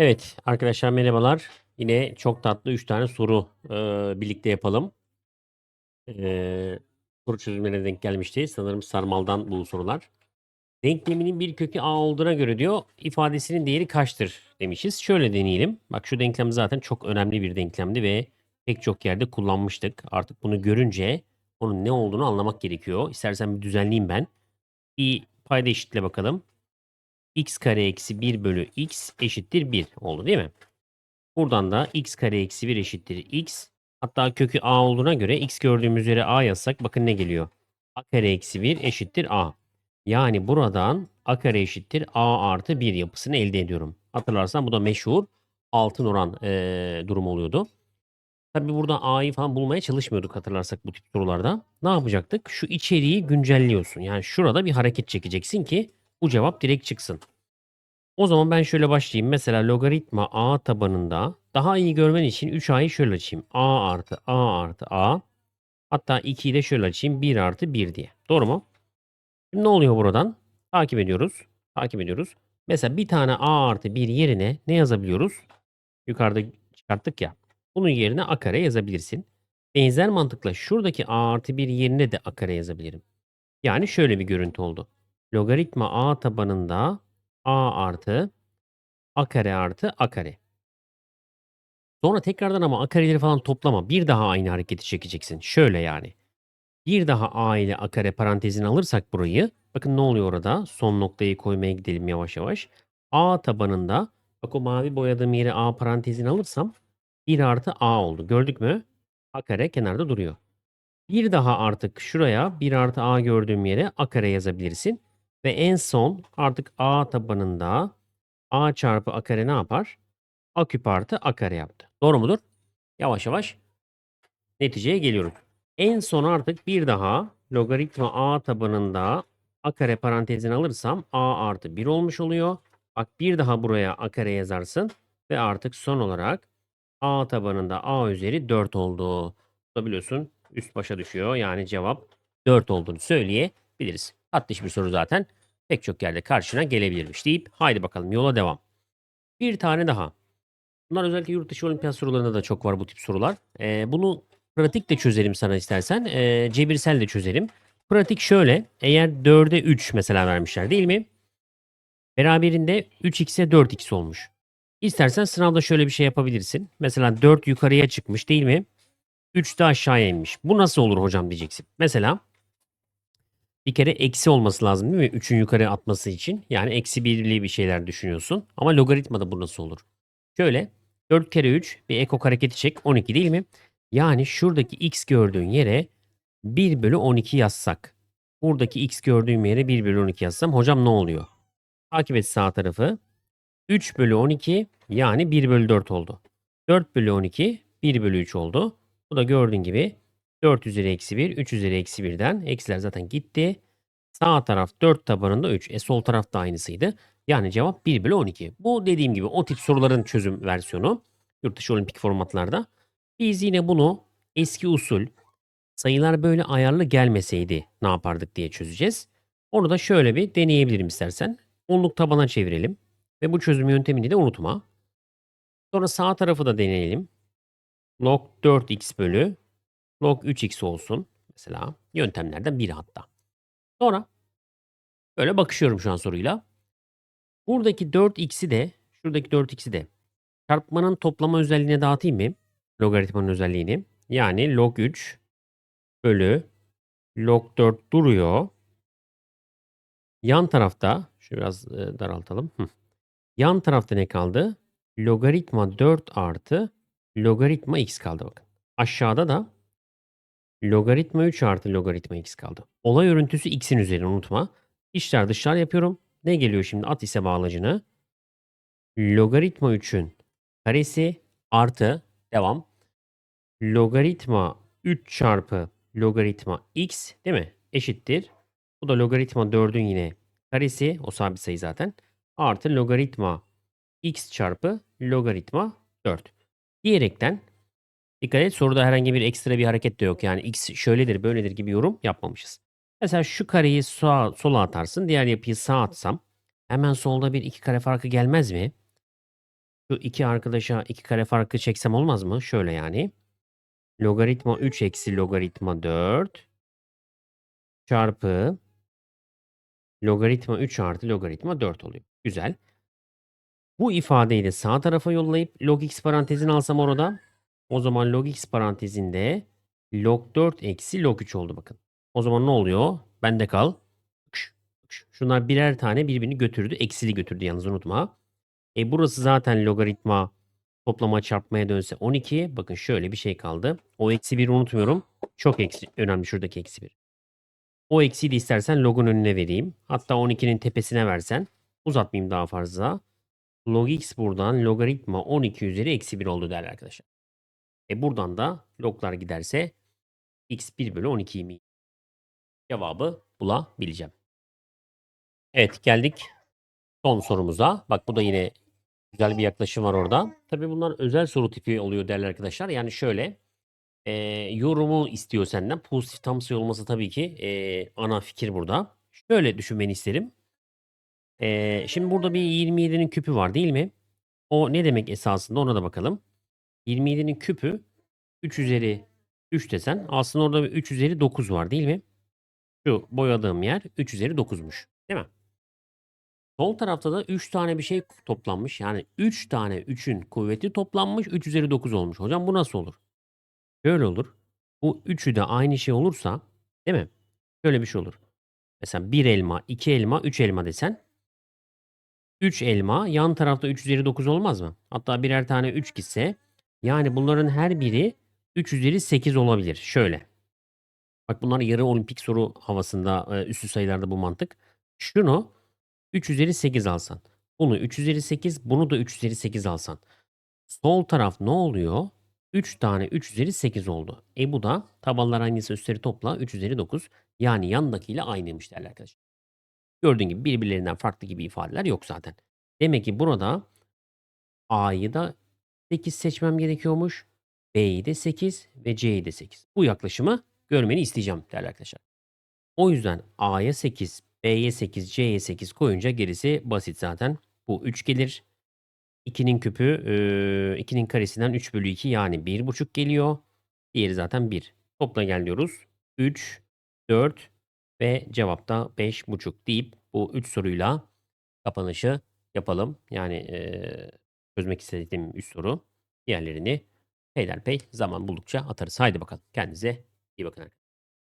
Evet arkadaşlar merhabalar. Yine çok tatlı 3 tane soru eee, birlikte yapalım. Eee, soru çözümlerine denk gelmişti. Sanırım sarmaldan bu sorular. Denkleminin bir kökü a olduğuna göre diyor ifadesinin değeri kaçtır demişiz. Şöyle deneyelim. Bak şu denklem zaten çok önemli bir denklemdi ve pek çok yerde kullanmıştık. Artık bunu görünce onun ne olduğunu anlamak gerekiyor. İstersen bir düzenleyeyim ben. Bir payda eşitle bakalım. X kare eksi 1 bölü x eşittir 1 oldu değil mi? Buradan da x kare eksi 1 eşittir x. Hatta kökü a olduğuna göre x gördüğümüz yere a yazsak bakın ne geliyor. a kare eksi 1 eşittir a. Yani buradan a kare eşittir a artı 1 yapısını elde ediyorum. Hatırlarsan bu da meşhur altın oran eee durum oluyordu. Tabi burada a'yı falan bulmaya çalışmıyorduk hatırlarsak bu tip sorularda. Ne yapacaktık? Şu içeriği güncelliyorsun. Yani şurada bir hareket çekeceksin ki bu cevap direkt çıksın. O zaman ben şöyle başlayayım. Mesela logaritma a tabanında daha iyi görmen için 3a'yı şöyle açayım. a artı a artı a. Hatta 2'yi de şöyle açayım. 1 artı 1 diye. Doğru mu? Şimdi ne oluyor buradan? Takip ediyoruz. Takip ediyoruz. Mesela bir tane a artı 1 yerine ne yazabiliyoruz? Yukarıda çıkarttık ya. Bunun yerine a kare yazabilirsin. Benzer mantıkla şuradaki a artı 1 yerine de a kare yazabilirim. Yani şöyle bir görüntü oldu. Logaritma a tabanında a artı a kare artı a kare. Sonra tekrardan ama a kareleri falan toplama. Bir daha aynı hareketi çekeceksin. Şöyle yani. Bir daha a ile a kare parantezini alırsak burayı. Bakın ne oluyor orada? Son noktayı koymaya gidelim yavaş yavaş. a tabanında bak o mavi boyadığım yere a parantezini alırsam 1 artı a oldu. Gördük mü? a kare kenarda duruyor. Bir daha artık şuraya 1 artı a gördüğüm yere a kare yazabilirsin. Ve en son artık a tabanında a çarpı a kare ne yapar? a küp artı a kare yaptı. Doğru mudur? Yavaş yavaş neticeye geliyoruz. En son artık bir daha logaritma a tabanında a kare parantezini alırsam a artı 1 olmuş oluyor. Bak bir daha buraya a kare yazarsın ve artık son olarak a tabanında a üzeri 4 oldu. Da biliyorsun üst başa düşüyor. Yani cevap 4 olduğunu söyleyebiliriz. Tatlış bir soru zaten. Pek çok yerde karşına gelebilirmiş deyip haydi bakalım yola devam. Bir tane daha. Bunlar özellikle yurt dışı olimpiyat sorularında da çok var bu tip sorular. Ee, bunu pratik de çözerim sana istersen. Ee, cebirsel de çözerim. Pratik şöyle. Eğer 4'e 3 mesela vermişler değil mi? Beraberinde 3x'e 4x olmuş. İstersen sınavda şöyle bir şey yapabilirsin. Mesela 4 yukarıya çıkmış değil mi? 3 de aşağıya inmiş. Bu nasıl olur hocam diyeceksin. Mesela bir kere eksi olması lazım değil mi? 3'ün yukarı atması için. Yani eksi birli bir şeyler düşünüyorsun. Ama logaritmada bu nasıl olur? Şöyle 4 kere 3 bir ekok hareketi çek 12 değil mi? Yani şuradaki x gördüğün yere 1 bölü 12 yazsak. Buradaki x gördüğüm yere 1 bölü 12 yazsam hocam ne oluyor? Takip et sağ tarafı. 3 bölü 12 yani 1 bölü 4 oldu. 4 bölü 12 1 bölü 3 oldu. Bu da gördüğün gibi 4 üzeri eksi 1, 3 üzeri eksi 1'den eksiler zaten gitti. Sağ taraf 4 tabanında 3. E sol taraf da aynısıydı. Yani cevap 1 bölü 12. Bu dediğim gibi o tip soruların çözüm versiyonu. Yurt dışı olimpik formatlarda. Biz yine bunu eski usul sayılar böyle ayarlı gelmeseydi ne yapardık diye çözeceğiz. Onu da şöyle bir deneyebilirim istersen. Onluk tabana çevirelim. Ve bu çözüm yöntemini de unutma. Sonra sağ tarafı da deneyelim. Log 4x bölü log 3x olsun. Mesela yöntemlerden biri hatta. Sonra böyle bakışıyorum şu an soruyla. Buradaki 4x'i de şuradaki 4x'i de çarpmanın toplama özelliğine dağıtayım mı? Logaritmanın özelliğini. Yani log 3 bölü log 4 duruyor. Yan tarafta şu biraz e, daraltalım. Yan tarafta ne kaldı? Logaritma 4 artı logaritma x kaldı bakın. Aşağıda da logaritma 3 artı logaritma x kaldı. Olay örüntüsü x'in üzerine unutma. İşler dışlar yapıyorum. Ne geliyor şimdi at ise bağlacını? Logaritma 3'ün karesi artı devam. Logaritma 3 çarpı logaritma x değil mi? Eşittir. Bu da logaritma 4'ün yine karesi. O sabit sayı zaten. Artı logaritma x çarpı logaritma 4. Diyerekten dikkat et soruda herhangi bir ekstra bir hareket de yok. Yani x şöyledir böyledir gibi yorum yapmamışız. Mesela şu kareyi sağa, sola atarsın. Diğer yapıyı sağa atsam hemen solda bir iki kare farkı gelmez mi? Şu iki arkadaşa iki kare farkı çeksem olmaz mı? Şöyle yani. Logaritma 3 eksi logaritma 4 çarpı logaritma 3 artı logaritma 4 oluyor. Güzel. Bu ifadeyi de sağ tarafa yollayıp log x parantezini alsam orada o zaman log x parantezinde log 4 eksi log 3 oldu bakın. O zaman ne oluyor? Bende kal. Şunlar birer tane birbirini götürdü. Eksili götürdü yalnız unutma. E burası zaten logaritma toplama çarpmaya dönse 12. Bakın şöyle bir şey kaldı. O eksi 1'i unutmuyorum. Çok eksi, önemli şuradaki eksi 1. O eksiyi de istersen logun önüne vereyim. Hatta 12'nin tepesine versen. Uzatmayayım daha fazla. Log x buradan logaritma 12 üzeri eksi 1 oldu değerli arkadaşlar. E buradan da loglar giderse x 1 bölü 12 mi? Cevabı bulabileceğim. Evet geldik son sorumuza. Bak bu da yine güzel bir yaklaşım var orada. Tabii bunlar özel soru tipi oluyor değerli arkadaşlar. Yani şöyle e, yorumu istiyor senden. Pozitif tam sayı olması tabii ki e, ana fikir burada. Şöyle düşünmeni isterim. E, şimdi burada bir 27'nin küpü var değil mi? O ne demek esasında ona da bakalım. 27'nin küpü 3 üzeri 3 desen aslında orada bir 3 üzeri 9 var değil mi? Şu boyadığım yer 3 üzeri 9'muş. Değil mi? Sol tarafta da 3 tane bir şey toplanmış. Yani 3 tane 3'ün kuvveti toplanmış 3 üzeri 9 olmuş. Hocam bu nasıl olur? Şöyle olur. Bu üçü de aynı şey olursa değil mi? Şöyle bir şey olur. Mesela 1 elma, 2 elma, 3 elma desen 3 elma yan tarafta 3 üzeri 9 olmaz mı? Hatta birer tane 3 gitse yani bunların her biri 3 üzeri 8 olabilir. Şöyle. Bak bunlar yarı olimpik soru havasında e, üstü sayılarda bu mantık. Şunu 3 üzeri 8 alsan. Bunu 3 üzeri 8, bunu da 3 üzeri 8 alsan. Sol taraf ne oluyor? 3 tane 3 üzeri 8 oldu. E bu da tabanlar hangisi üstleri topla 3 üzeri 9. Yani yandakiyle aynıymış değerli arkadaşlar. Gördüğün gibi birbirlerinden farklı gibi ifadeler yok zaten. Demek ki burada A'yı da 8 seçmem gerekiyormuş. B'yi de 8 ve C'yi de 8. Bu yaklaşımı görmeni isteyeceğim değerli arkadaşlar. O yüzden A'ya 8, B'ye 8, C'ye 8 koyunca gerisi basit zaten. Bu 3 gelir. 2'nin küpü 2'nin karesinden 3 bölü 2 yani 1,5 geliyor. Diğeri zaten 1. Topla gel diyoruz. 3, 4 ve cevapta 5,5 deyip bu 3 soruyla kapanışı yapalım. Yani çözmek istediğim 3 soru. Diğerlerini peyderpey zaman buldukça atarız. Haydi bakalım. Kendinize iyi bakın. arkadaşlar.